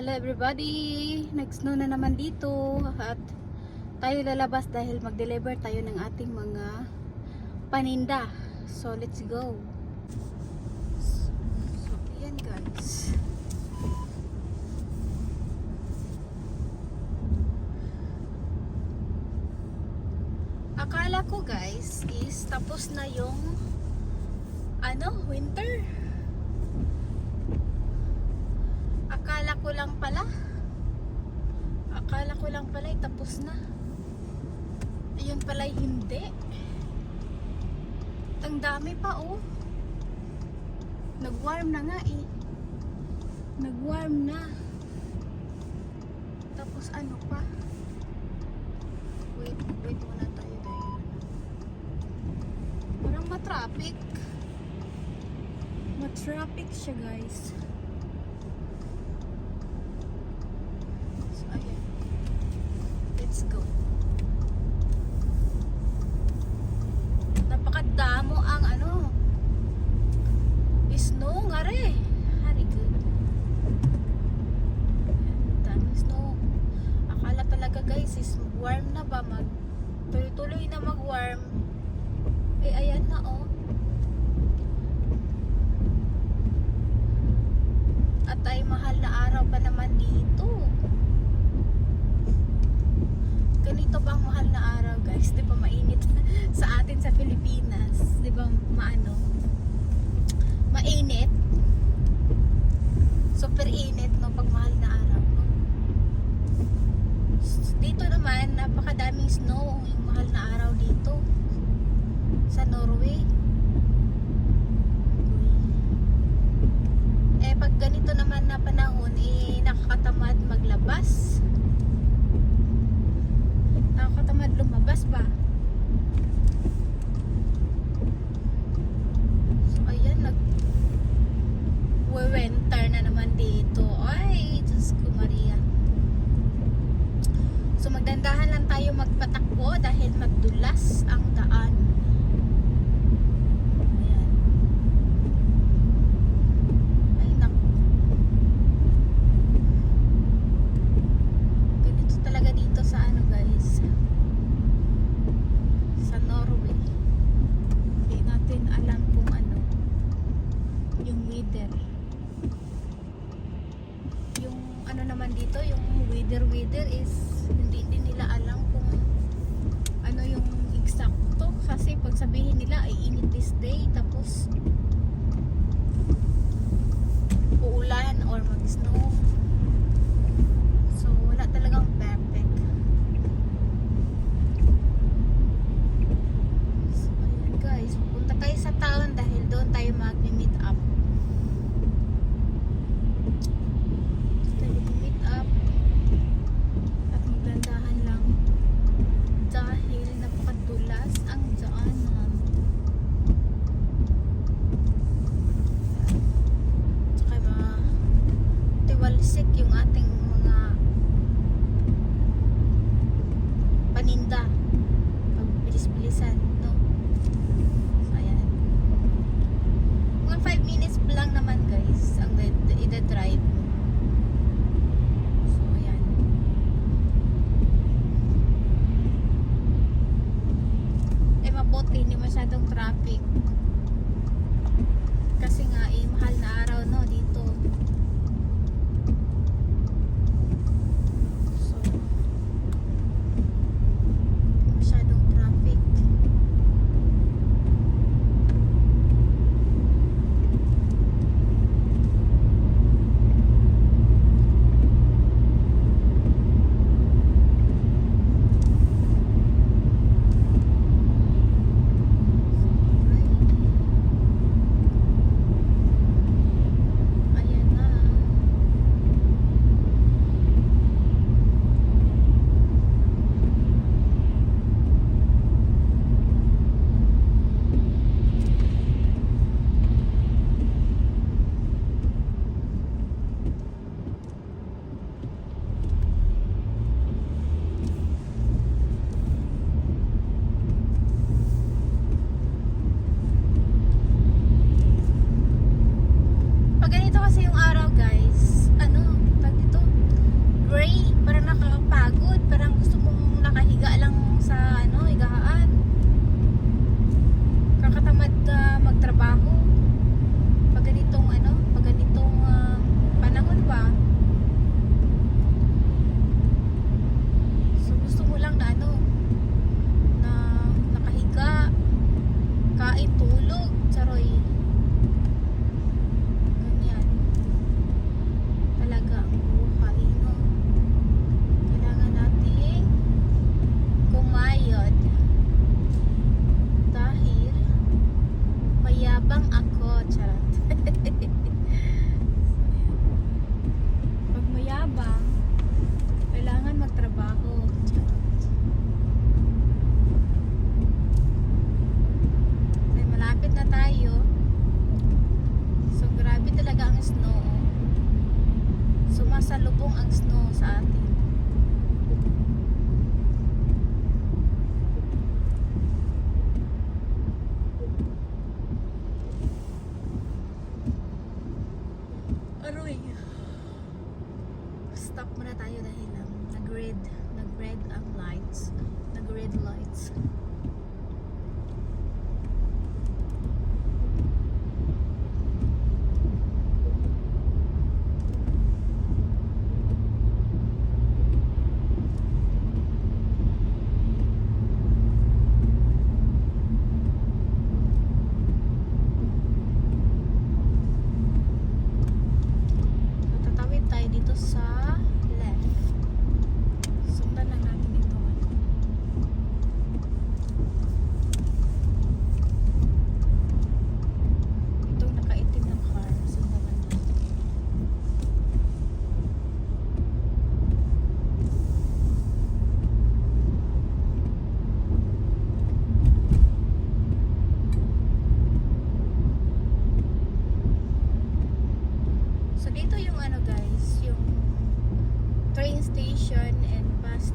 Hello everybody! Nag-snow na naman dito at tayo lalabas dahil mag-deliver tayo ng ating mga paninda. So let's go! So ayan guys. Akala ko guys is tapos na yung ano, winter. Akala ko lang pala. Akala ko lang pala ay tapos na. Ayun pala ay hindi. Ang dami pa oh. Nag-warm na nga eh. Nag-warm na. Tapos ano pa? Wait, wait muna tayo dahil. Parang matraffic. Matraffic siya guys. So, ayan. Let's go. Napakadamo ang ano. Snow nga re. Hari good. Ayan, Dami snow. Akala talaga guys is warm na ba mag tuloy-tuloy na mag-warm. Eh ayan na oh. At ay mahal na araw pa naman dito. Ganito ba ang mahal na araw guys? Di ba mainit sa atin sa Pilipinas? Di ba maano? Mainit. Super init no pag mahal na araw. No? Dito naman napakadaming snow yung mahal na araw dito sa Norway. Eh pag ganito naman na panahon eh nakakatamad maglabas. Nakakatamad lumabas ba? So ayan nag winter na naman dito. Ay, Diyos ko Maria. So magdandahan lang tayo magpatakbo dahil magdulas ang daan. Ayan. Ay, naku. Ganito talaga dito sa ano guys. Sa Norway. Hindi natin alam kung ano yung weather. Yung ano naman dito, yung weather weather is hindi din nila alam kung ano yung eksakto kasi pag sabihin nila ay init this day tapos uulan or mag-snow. So wala talagang perfect. So ayan guys, pupunta tayo sa town dahil doon tayo mag-meet up. tayo meet up at magdandahan lang dahil napakadulas ang daanan tsaka mga tiwalsik yung ating mga paninda pag bilis-bilisan no so ayan mga 5 minutes lang naman guys ang ida-drive mo So, ayan. Eh, mabuti, hindi masyadong traffic.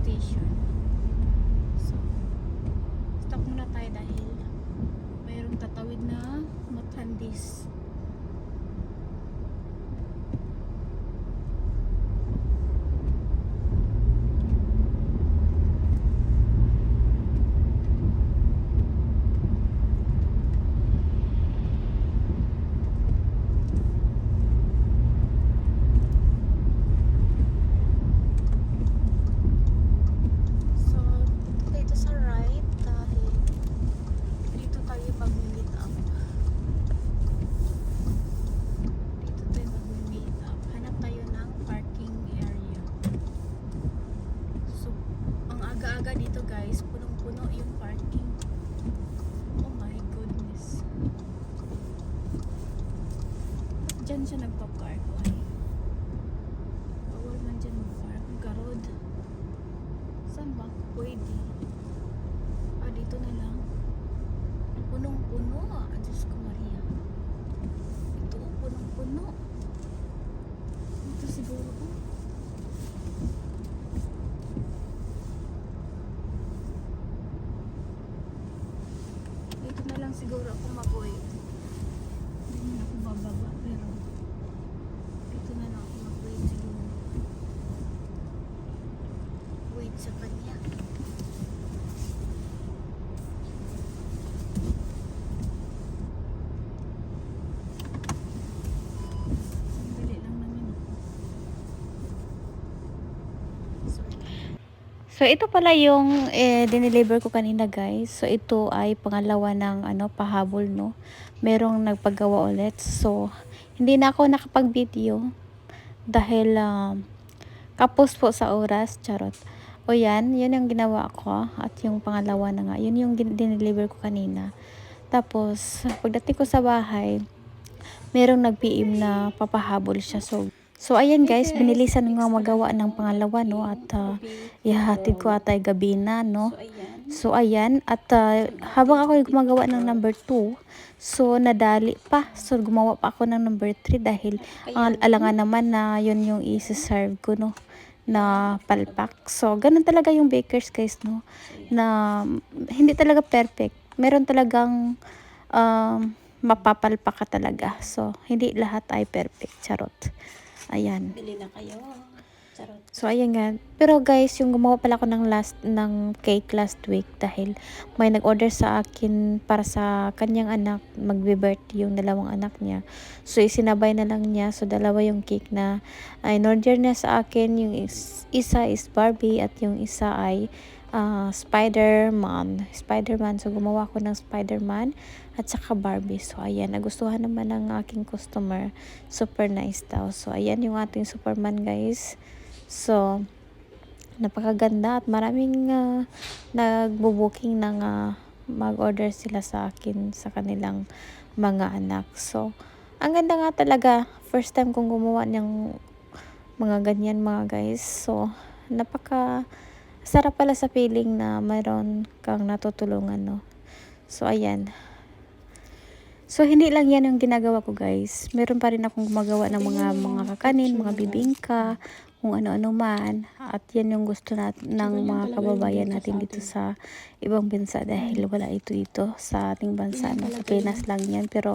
Station. So stop muna tayo dahil mayroong tatawid na matandis. So, dito sa right dahil dito tayo mag-meet up. Dito tayo mag-meet up. Hanap tayo ng parking area. So, aga-aga dito guys, punong-puno yung parking. Oh my goodness. Diyan siya nagpa-park. Ay. Bawal man dyan mag-park. Garod. Saan ba? Pwede. Ah, dito na lang. Punong-puno. Ah, Diyos ko Maria. Ito, oh, punong-puno. Dito siguro. oh. Dito na lang siguro ako mag-wait. Hindi na ako bababa, pero dito na lang ako mag-wait siguro. Wait sa kanya. Sandali lang naman ako. Sorry. So ito pala yung eh, dineliver ko kanina guys. So ito ay pangalawa ng ano pahabol no. Merong nagpagawa ulit. So hindi na ako nakapag-video dahil um, kapos po sa oras, charot. O yan, yun yung ginawa ko at yung pangalawa na nga. Yun yung din- dineliver ko kanina. Tapos pagdating ko sa bahay, merong nag-PM na papahabol siya. So So ayan guys, binilisan nga magawa ng pangalawa no at ah, ihahatid ko atay gabi na no. So, ayan. At ah, habang ako gumagawa ng number 2, so nadali pa. So gumawa pa ako ng number 3 dahil ang alangan naman na yun yung i-serve ko no na palpak. So ganun talaga yung bakers guys no na hindi talaga perfect. Meron talagang um, mapapalpak ka talaga. So hindi lahat ay perfect. Charot. Ayan. Bili na kayo. Charot. So, ayan nga. Pero guys, yung gumawa pala ako ng last, ng cake last week dahil may nag-order sa akin para sa kanyang anak, magbe-birthday yung dalawang anak niya. So, isinabay na lang niya. So, dalawa yung cake na ay in-order niya sa akin. Yung is- isa is Barbie at yung isa ay ah, Spider-Man. Spider-Man. So, gumawa ko ng Spider-Man at saka Barbie. So, ayan. Nagustuhan naman ng aking customer. Super nice daw. So, ayan yung ating Superman, guys. So, napakaganda at maraming ah, nagbo-booking ng ah, mag-order sila sa akin sa kanilang mga anak. So, ang ganda nga talaga. First time kong gumawa ng mga ganyan mga guys. So, napaka sarap pala sa feeling na mayroon kang natutulungan, no? So, ayan. So, hindi lang yan ang ginagawa ko, guys. Meron pa rin akong gumagawa ng mga mga kakanin, mga bibingka, kung ano-ano man. At yan yung gusto nat ng mga kababayan natin dito sa ibang bansa dahil wala ito dito sa ating bansa. No? Sa Pinas lang yan. Pero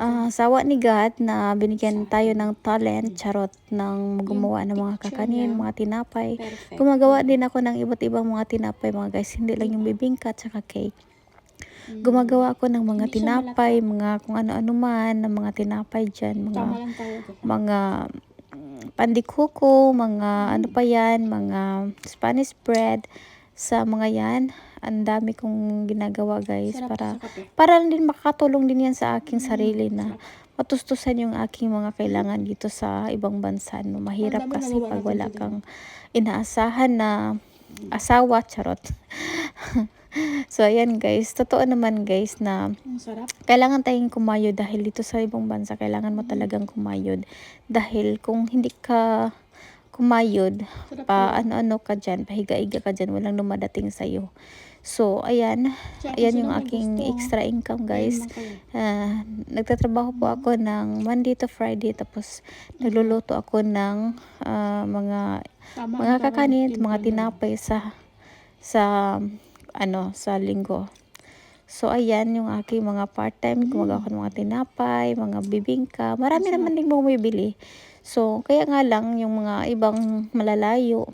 ah, sawa ni God na binigyan tayo ng talent, charot, ng gumawa ng mga kakanin, mga tinapay. Gumagawa din ako ng iba't ibang mga tinapay mga guys. Hindi lang yung bibingka at saka cake. Gumagawa ako ng mga tinapay, mga kung ano-ano man, ng mga tinapay dyan, mga mga mm, pandikuko, mga ano pa yan, mga Spanish bread, sa mga yan. Ang dami kong ginagawa guys Sarap para para din makakatulong din yan sa aking sarili na matustusan yung aking mga kailangan dito sa ibang bansa. No? Mahirap kasi pag wala kang inaasahan na asawa, charot. so, ayan guys. Totoo naman guys na kailangan tayong kumayod dahil dito sa ibang bansa kailangan mo talagang kumayod. Dahil kung hindi ka kumayod pa ano-ano ka dyan pahiga-higa ka dyan walang dumadating sa'yo. So ayan. Ayan yung aking extra income guys. Ah, nagtatrabaho po ako ng Monday to Friday tapos nagluluto ako ng ah, mga mga kakanin, mga tinapay sa sa ano sa linggo. So ayan yung aking mga part-time, gumagawa ko ng mga tinapay, mga bibingka. Marami naman din bumibili. So kaya nga lang yung mga ibang malalayo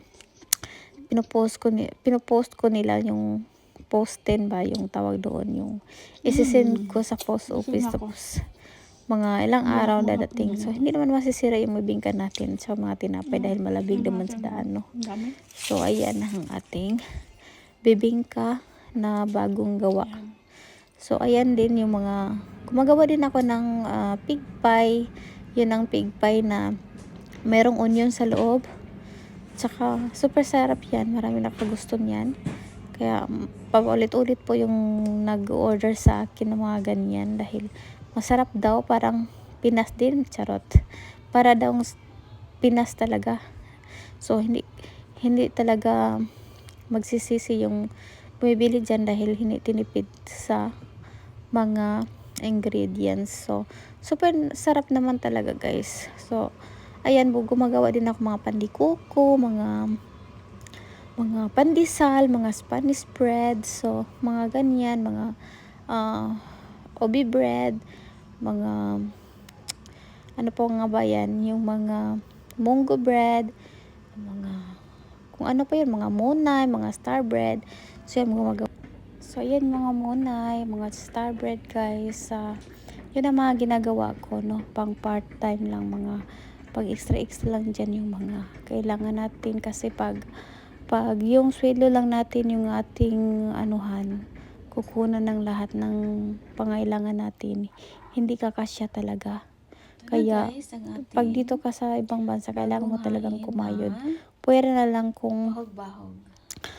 pinopost ko ni pinopost ko nila yung posten ba yung tawag doon yung isisend ko sa post office tapos mga ilang araw dadating. So hindi naman masisira yung bibingka natin sa mga tinapay dahil malabig naman sa daan no. So, ayan ang ating bibingka na bagong gawa. So, ayan din yung mga, gumagawa din ako ng ah, pig pie. Yun ang pig pie na merong onion sa loob. Tsaka, super sarap yan. Marami nakagusto niyan. Kaya, mm, paulit-ulit po yung nag-order sa akin ng mga ganyan dahil masarap daw. Parang Pinas din, charot. Para daw Pinas talaga. So, hindi, hindi talaga magsisisi yung bumibili dyan dahil hindi tinipid sa mga ingredients. So, super sarap naman talaga guys. So, ayan gumagawa din ako mga pandikuko, mga mga pandesal, mga Spanish bread, so mga ganyan, mga ah, obi bread, mga ano po nga ba yan, yung mga mungo bread, mga kung ano pa yun, mga monay, mga star bread. So, yan, gumagawa. So, yan mga monay, mga star bread guys. Ah, yun ang mga ginagawa ko, no? Pang part-time lang, mga pag extra-extra lang dyan yung mga kailangan natin. Kasi pag, pag yung sweldo lang natin yung ating anuhan, kukunan ng lahat ng pangailangan natin, hindi kakasya talaga. Kaya, guys, Pag dito ka sa ibang bansa, kailangan mo talagang kumayod. Pwede na lang kung Bahog-bahog.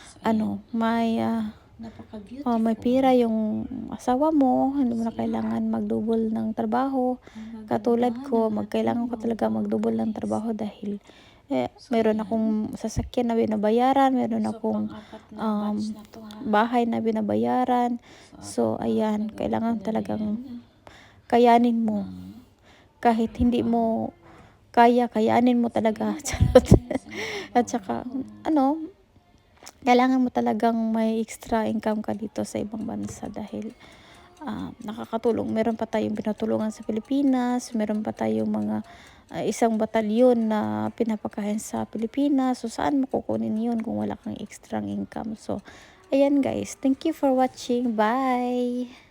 So, ano, may ah, Napaka-beautiful. oh, may pira yung asawa mo, hindi mo na kailangan magdubol ng trabaho. Katulad ko, ng magkailangan ko talaga magdubol ng trabaho dahil eh, meron akong sasakyan na binabayaran, meron akong um, bahay na binabayaran. So, ayan, kailangan talagang kayanin mo. Kahit hindi mo kaya, kayanin mo talaga. Charot. At saka, ano, kailangan mo talagang may extra income ka dito sa ibang bansa dahil ah, nakakatulong. Meron pa tayong pinatulungan sa Pilipinas, meron pa tayong mga ah, isang batalyon na pinapakain sa Pilipinas. So, saan mo kukunin yun kung wala kang extra income? So, ayan guys. Thank you for watching. Bye!